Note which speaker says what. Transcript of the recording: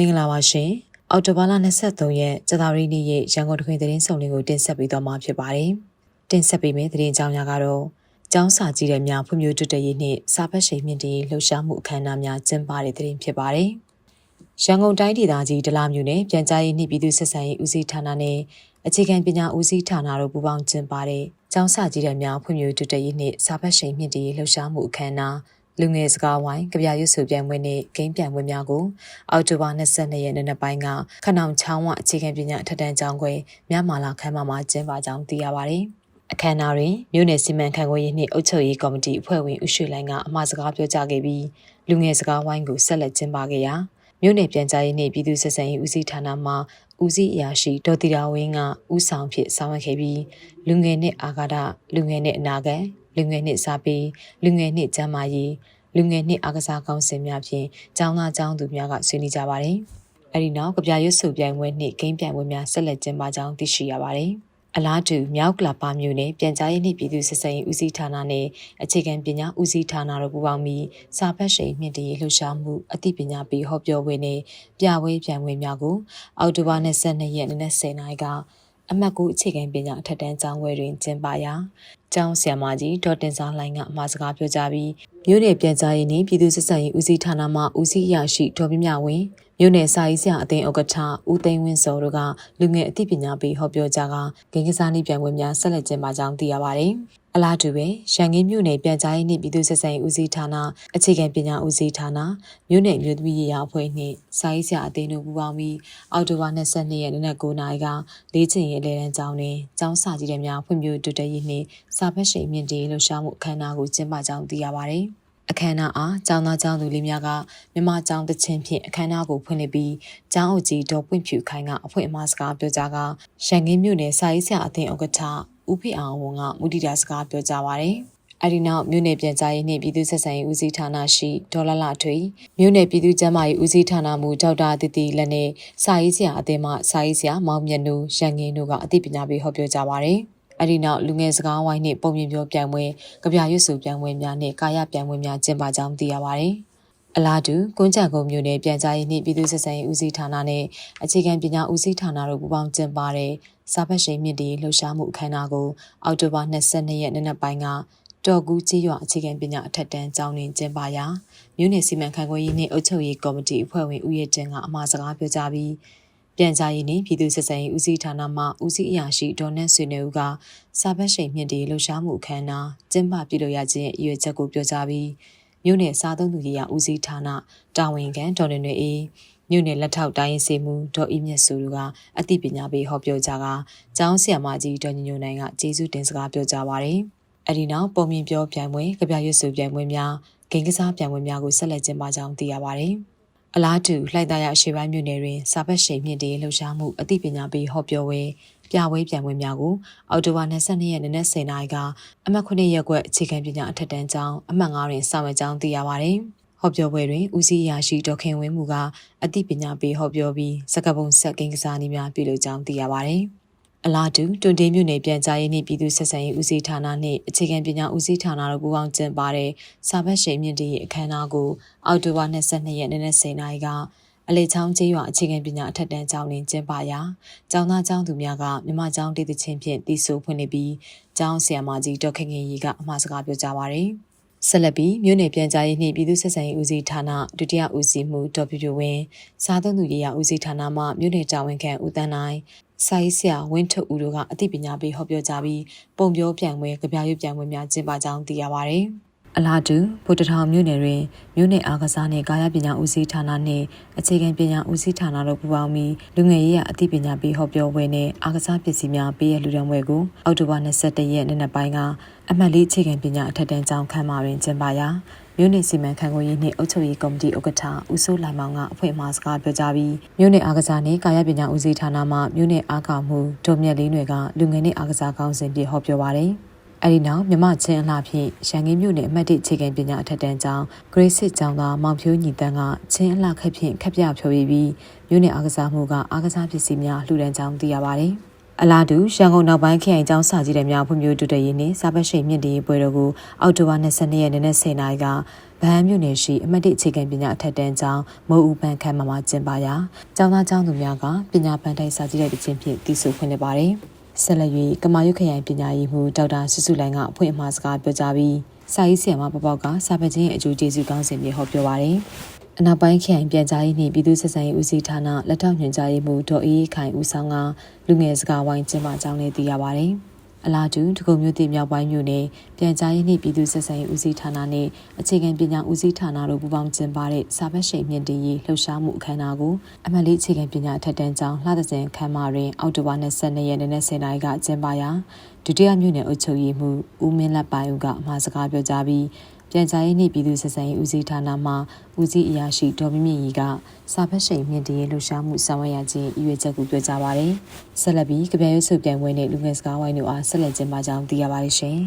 Speaker 1: မင်္ဂလာပါရှင်အော်တိုဘာလ23ရက်ကြာသပတေးနေ့ရဲ့ရန်ကုန်တခွင်သတင်းဆောင်လေးကိုတင်ဆက်ပေးသွားမှာဖြစ်ပါတယ်တင်ဆက်ပေးမယ့်သတင်းကြောင်းများကတော့ကျောင်းစာကြည့်တဲ့များဖွံ့ဖြိုးတိုးတက်ရေးနှင့်စာဖတ်ရှိန်မြင့်တင်ရေးလှုပ်ရှားမှုအခမ်းအနားများကျင်းပတဲ့သတင်းဖြစ်ပါတယ်ရန်ကုန်တိုင်းဒေသကြီးဒလမျိုးနယ်ပြန်ကြားရေးနှင့်ပြည်သူ့ဆက်ဆံရေးဦးစီးဌာနနဲ့အခြေခံပညာဦးစီးဌာနတို့ပူးပေါင်းကျင်းပတဲ့ကျောင်းစာကြည့်တဲ့များဖွံ့ဖြိုးတိုးတက်ရေးနှင့်စာဖတ်ရှိန်မြင့်တင်ရေးလှုပ်ရှားမှုအခမ်းအနား လူငယ်စကားဝိုင်းကြပြရွတ်ဆိုပြိုင်ပွဲနဲ့ဂိမ်းပြိုင်ပွဲများကိုအောက်တိုဘာ22ရက်နေ့နက်ပိုင်းကခနောင်ချောင်းဝအခြေခံပညာအထက်တန်းကျောင်းခွဲမြမာလာခမ်းမမှာကျင်းပကြောင်းသိရပါတယ်။အခမ်းအနားတွင်မြို့နယ်စီမံခန့်ခွဲရေးနှင့်အုပ်ချုပ်ရေးကော်မတီအဖွဲ့ဝင်ဦးရွှေလိုင်းကအမှာစကားပြောကြားခဲ့ပြီးလူငယ်စကားဝိုင်းကိုဆက်လက်ကျင်းပခဲ့ရာမြို့နယ်ပြန်ကြားရေးနှင့်ပြည်သူ့ဆက်ဆံရေးဦးစီးဌာနမှဦးစီးအရာရှိဒေါ်တီရာဝင်းကဦးဆောင်ဖြစ်ဆောင်ရွက်ခဲ့ပြီးလူငယ်နှင့်အာဃာတလူငယ်နှင့်အနာဂတ် လူငယ်နှင့်စာပေလူငယ်နှင့်ကျန်းမာရေးလူငယ်နှင့်အားကစားကောင်းစဉ်များဖြင့်ကျောင်းသားကျောင်းသူများကဆွေးနွေးကြပါတယ်။အဲဒီနောက်ကပြရွတ်စုပြိုင်ပွဲနှင့်ဂိမ်းပြိုင်ပွဲများဆက်လက်ကျင်းပကြောင်းသိရှိရပါတယ်။အလားတူမြောက်ကလာပါမျိုးနဲ့ပြန်ကြားရေးနှင့်ပြည်သူ့ဆက်ဆံရေးဦးစီးဌာနနဲ့အခြေခံပညာဦးစီးဌာနတို့ပူးပေါင်းပြီးစာဖတ်ရှိန်မြင့်တရေးလှုပ်ရှားမှုအသိပညာပေးဟောပြောပွဲနဲ့ပြပွဲပြိုင်ပွဲများကိုအောက်တိုဘာ22ရက်နေ့10:00နာရီက အမှတ်9အခြေခံပညာအထက်တန်းကျောင်းဝဲတွင်ကျင်းပရာကျောင်းဆရာမကြီးဒေါ်တင်စားလိုင်းကအမှာစကားပြောကြားပြီးမြို့နယ်ပြန်ကြားရေးနှင့်ပြည်သူ့ဆက်ဆံရေးဦးစီးဌာနမှဦးစီးအရာရှိဒေါ်မြမြဝင်းမြို့နယ်စာရေးဆရာအသင်းဥက္ကဋ္ဌဦးသိန်းဝင်းစောတို့ကလူငယ်အသိပညာပေးဟောပြောကြားကဂိမ်းကစားနည်းပြိုင်ပွဲများဆက်လက်ကျင်းပကြောင်းသိရပါတယ်။ အလားတူပဲရန်ကင်းမြို့နယ်ပြန်ကြားရေးနှင့်ပြည်သူ့ဆက်ဆံရေးဦးစီးဌာနအခြေခံပညာဦးစီးဌာနမြို့နယ်မြို့သမီးရေးရာအဖွဲ့နှင့်စာရေးဆရာအသင်းတို့ပူးပေါင်းပြီးအောက်တိုဘာ22ရက်နေ့နက်9:00နာရီကလေးချင်ရဲလေတန်းကျောင်းတွင်ကျောင်းစာကြီးတဲ့များဖွံ့ဖြိုးတိုးတက်ရေးနှင့်စာဖတ်ရှိန်မြင့်တင်လှူရှားမှုအခမ်းအနားကိုကျင်းပကြောင်းသိရပါတယ်။အခမ်းအနားအားကျောင်းသားကျောင်းသူလေးများကမြမကျောင်းတချင်းဖြင့်အခမ်းအနားကိုဖွင့်လှစ်ပြီးကျောင်းအုပ်ကြီးဒေါ်ပွင့်ဖြူခိုင်ကအဖွင့်အမှားစကားပြောကြားကရန်ကင်းမြို့နယ်စာရေးဆရာအသင်းဥက္ကဋ္ဌ ဦးဖေအောင်ဝန်ကမူတည်တာစကားပြောကြားပါတယ်။အဲဒီနောက်မြို့နယ်ပြန်ကြားရေးနှင့်ပြည်သူ့ဆက်ဆံရေးဦးစီးဌာနရှိဒေါ်လာလာထွေမြို့နယ်ပြည်သူ့ကျန်းမာရေးဦးစီးဌာနမှဒေါက်တာတတိလက်နဲ့စာရေးဆရာအသင်းမှစာရေးဆရာမောင်မြတ်နူရန်ကင်းတို့ကအသိပညာပေးဟောပြောကြပါတယ်။အဲဒီနောက်လူငယ်စကားဝိုင်းနှင့်ပုံမြင်ပြောပြိုင်ပွဲ၊ကြပြရွတ်စုပြိုင်ပွဲများနှင့်ကာယပြိုင်ပွဲများကျင်းပကြောင်းသိရပါတယ်။ အလားတူကွန်းကြံကုန်းမြို့နယ်ပြန်ကြားရေးနှင့်ပြည်သူ့ဆက်ဆံရေးဦးစီးဌာနနဲ့အခြေခံပညာဦးစီးဌာနတို့ပူးပေါင်းကျင်းပတဲ့စာဖတ်ရှိန်မြင့်တီလှုပ်ရှားမှုအခမ်းအနားကိုအောက်တိုဘာ22ရက်နေ့နက်ပိုင်းကတော်ကူးကြီးရွာအခြေခံပညာအထက်တန်းကျောင်းတွင်ကျင်းပရာမြို့နယ်စီမံခန့်ခွဲရေးနှင့်အုပ်ချုပ်ရေးကော်မတီအဖွဲ့ဝင်ဦးရဲကျင်းကအမှာစကားပြောကြားပြီးပြန်ကြားရေးနှင့်ပြည်သူ့ဆက်ဆံရေးဦးစီးဌာနမှဦးစီးအရာရှိဒေါ်နတ်ဆွေနေဦးကစာဖတ်ရှိန်မြင့်တီလှုပ်ရှားမှုအခမ်းအနားကျင်းပပြုလုပ်ရခြင်းအရွယ်ချက်ကိုပြောကြားပြီး မြို့နယ်စားသုံးသူရေးရာဦးစီးဌာနတာဝန်ခံဒေါ်နေနေအေးမြို့နယ်လက်ထောက်တိုင်းစီမှုဒေါ်အီမြတ်စုတို့ကအသိပညာပေးဟောပြောကြကကျောင်းဆရာမကြီးဒေါ်ညညိုနိုင်ကကျေးဇူးတင်စကားပြောကြပါတယ်။အဲဒီနောက်ပုံမြင်ပြောပြိုင်ပွဲ၊ကြပြရွတ်ဆိုပြိုင်ပွဲများဂိမ်းကစားပြိုင်ပွဲများကိုဆက်လက်ကျင်းပကြောင်းသိရပါတယ်။ အလားတူလှိုက်သားရအရှိပိုင်းမြို့နယ်တွင်စာပတ်ရှိန်မြင့်တေးလှုပ်ရှားမှုအသိပညာပေးဟောပြောပွဲပြပွဲပြိုင်ပွဲများကိုအောက်တိုဘာ22ရက်နေ့နဲ့10:00နာရီကအမှတ်9ရက်ကွက်အခြေခံပညာအထက်တန်းကျောင်းအမှတ်9တွင်ဆောင်ရွက်ကြောင်းသိရပါတယ်။ဟောပြောပွဲတွင်ဦးစီးရာရှိဒေါခင်ဝင်းမူကအသိပညာပေးဟောပြောပြီးစကပုံဆက်ကင်းကစားနည်းများပြုလုပ်ကြောင်းသိရပါတယ်။ အလားတူတွန်တေးမြို့နယ်ပြန်ကြားရေးနှင့်ပြည်သူ့ဆက်ဆံရေးဦးစီးဌာနနှင့်အခြေခံပညာဦးစီးဌာနတို့ပူးပေါင်းကျင်းပတဲ့စာဖတ်ရှိန်မြင့်တီအခမ်းအနားကိုအောက်တိုဘာ22ရက်နေ့နဲ့10:00နာရီကအလေချောင်းကျေးရွာအခြေခံပညာအထက်တန်းကျောင်းတွင်ကျင်းပရာကျောင်းသားကျောင်းသူများကမြမကျောင်းတည်တချင်းဖြင့်တည်ဆိုဖွင့်လှစ်ပြီးကျောင်းဆရာမကြီးဒေါက်ခင်ခင်ကြီးကအမှားစကားပြောကြားပါရယ် ဆက်လက်ပြီးမြို့နယ်ပြန်ကြားရေးနှင့်ပြည်သူ့ဆက်ဆံရေးဦးစီးဌာနဒုတိယဦးစီးမှူးဒေါ်ပြပြဝင်းစားသုံးသူရေးရာဦးစီးဌာနမှမြို့နယ်တာဝန်ခံဦးတန်းနိုင်စာရေးဆရာဝင်းထုတ်ဦးတို့ကအသိပညာပေးဟောပြောကြပြီးပုံပြောပြိုင်ပွဲကြပြရွပြိုင်ပွဲများကျင်းပကြောင်းသိရပါဗျ။ အလားတူဗုဒ္ဓထောင်မြို့နယ်တွင်မြို့နယ်အားကစားနှင့်ကာယပညာဦးစီးဌာနနှင့်အခြေခံပညာဦးစီးဌာနတို့ပူးပေါင်းပြီးလူငယ်ရေးရအသိပညာပေးဟောပြောပွဲနှင့်အားကစားပစ္စည်းများပေးရလူတန်းပွဲကိုအောက်တိုဘာ22ရက်နေ့နက်ပိုင်းကအမှတ်လေးအခြေခံပညာအထက်တန်းကျောင်းခန်းမတွင်ကျင်းပရာမြို့နယ်စီမံခန့်ခွဲရေးနှင့်အုပ်ချုပ်ရေးကော်မတီဥက္ကဋ္ဌဦးစိုးလိုင်မောင်ကအဖွဲ့အမှားစကားပြောကြားပြီးမြို့နယ်အားကစားနှင့်ကာယပညာဦးစီးဌာနမှမြို့နယ်အားကမှုဒေါ်မြတ်လေးတွေကလူငယ်နှင့်အားကစားကောင်းစဉ်ပြဟောပြောပါရယ် အဲဒီနောက်မြမချင်းအလှဖြင့်ရန်ကင်းမြို့နယ်အမှတ်၁အခြေခံပညာအထက်တန်းကျောင်း Grade 6ကျောင်းသားမောင်ဖြိုးညီတန်းကချင်းအလှခက်ဖြင့်ခက်ပြဖြိုးပြီးမြို့နယ်အားကစားမှုကအားကစားပစ္စည်းများလှူဒန်းကြောင်းသိရပါတယ်။အလားတူရန်ကုန်နောက်ပိုင်းခရိုင်ကျောင်းစာကြီးတဲ့များဖွံ့ဖြိုးတိုးတက်ရေးနှင့်စာပတ်ရှိန်မြင့်တင်ရေးပွဲတော်ကိုအောက်တိုဘာ22ရက်နေ့နဲ့10နာရီကဗဟန်းမြို့နယ်ရှိအမတ်တိအခြေခံပညာအထက်တန်းကျောင်းမိုးဦးပန်းခမ်းမှာမှာကျင်းပရာကျောင်းသားကျောင်းသူများကပညာပန်းတိုင်စာကြီးတဲ့တစ်ချင်းဖြင့်တည်ဆူဖွင့်လှစ်ပါတယ်။ ဆက်လက်၍ကမာရွတ်ခရိုင်ပညာရေးမှူးဒေါက်တာစုစုလိုင်ကအဖွင့်အမှားစကားပြောကြားပြီးစာရေးဆရာမပပောက်ကစာပတ်ချင်းရဲ့အကျိုးကျေးဇူးကောင်းစဉ်မြေဟောပြောပါတယ်။အနောက်ပိုင်းခရိုင်ပြန်ကြားရေးနှင့်ပြည်သူ့ဆက်ဆံရေးဦးစီးဌာနလက်ထောက်ညွှန်ကြားရေးမှူးဒေါ်အေးခိုင်ဦးဆောင်ကလူငယ်စကားဝိုင်းကျင်းပကြောင်းလည်းသိရပါတယ်။ အလားတူဒဂုံမြို့တည်မြောက်ပိုင်းမြို့နယ်ပြန်ကြားရေးနှင့်ပြည်သူ့ဆက်ဆံရေးဦးစီးဌာနနှင့်အခြေခံပညာဦးစီးဌာနတို့ပူးပေါင်းကျင်းပတဲ့စာပတ်ရှိန်မြင့်တင်ရေးလှုပ်ရှားမှုအခမ်းအနားကိုအမတ်လေးအခြေခံပညာအထက်တန်းကျောင်းလှသစင်ခမ်းမတွင်အောက်တိုဘာ22ရက်နေ့နဲ့10နာရီကကျင်းပရာဒုတိယမြို့နယ်အုပ်ချုပ်ရေးမှူးဦးမင်းလက်ပိုင်ဦးကအမှာစကားပြောကြားပြီး ပြန်ကြားရေးနှင့်ပြည်သူ့ဆက်ဆံရေးဦးစီးဌာနမှဦးစီးအရာရှိဒေါ်မင်းမြင့်ရီကစာဖတ်ရှိန်မြင့်တရေးလှူရှားမှုဆောင်ရွက်ရခြင်းအရွေချက်ကိုပြောကြားပါရယ်ဆက်လက်ပြီးကြပြရွတ်စုပြန်ပွဲနဲ့လူငယ်စကားဝိုင်းတို့အားဆက်လက်ကျင်းပကြောင်းသိရပါတယ်ရှင်